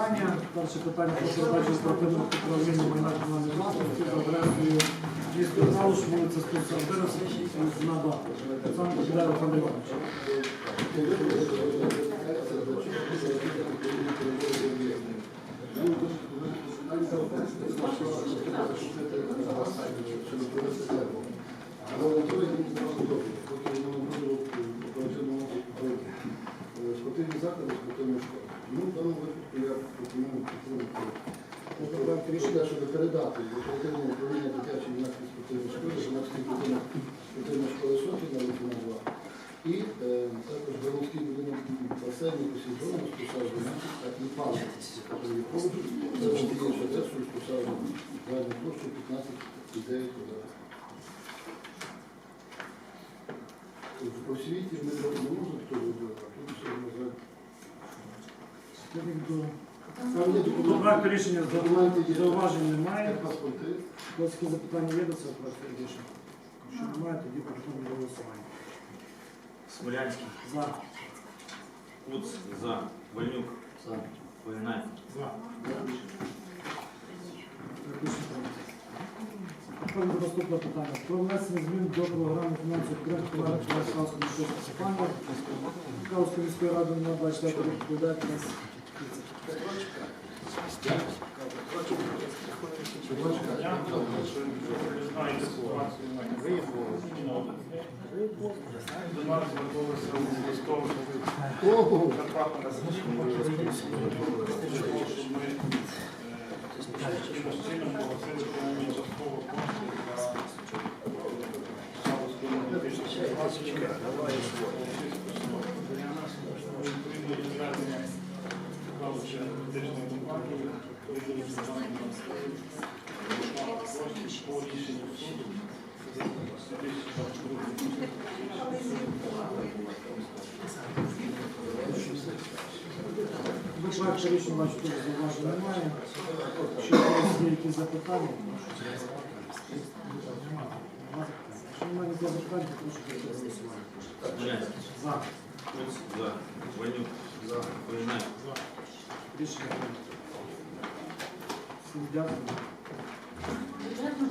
pytania. Pierwsze pytanie prowadzi z problemem poprawienia mandaty mamy własnych, fotografii. Jest to załóż ulicy Spółca Teraz na dwa. Sam Darek Andrewicz. Thank you. Пропоную підтримати. Можна рішення щодо передати до оперативного управління дитячої юнацької спортивної школи, громадський будинок спортивної школи Софії на Литвина 2. І е, також громадський будинок басейну посідженого з посадження та і палки, який є поруч, це діюча адресою з посадження загальною площею 15,9 квадратів. Тобто По світі ми не можемо хто робити, а тут все назад. Там проекту рішення є. зауважень немає. Паспорти. Запитання є до цього проекту рішення? Якщо немає, тоді переходимо до голосування. Смолянський, За. Куц, за, Вольнюк, Сам. Погинай. Переходимо до наступного питання. Про внесення змін до програми фінансової підтримки Калського міського спецфонду. Калської міської ради на 24 рік відповідає нас. До нас звернулися з листом Ого! Карпатами щоб ми якимось чином погасили повинні частково кошти за залишку До проекту рішення бачу, тут зауважень немає. Ще є якісь запитання? Якщо немає ніяких запитань, то прошу пройти голосування. Смолянський, За. Куц, за, Вольнюк, за, Погинай. Рішення прийнято. Всім дякую. Бюджетна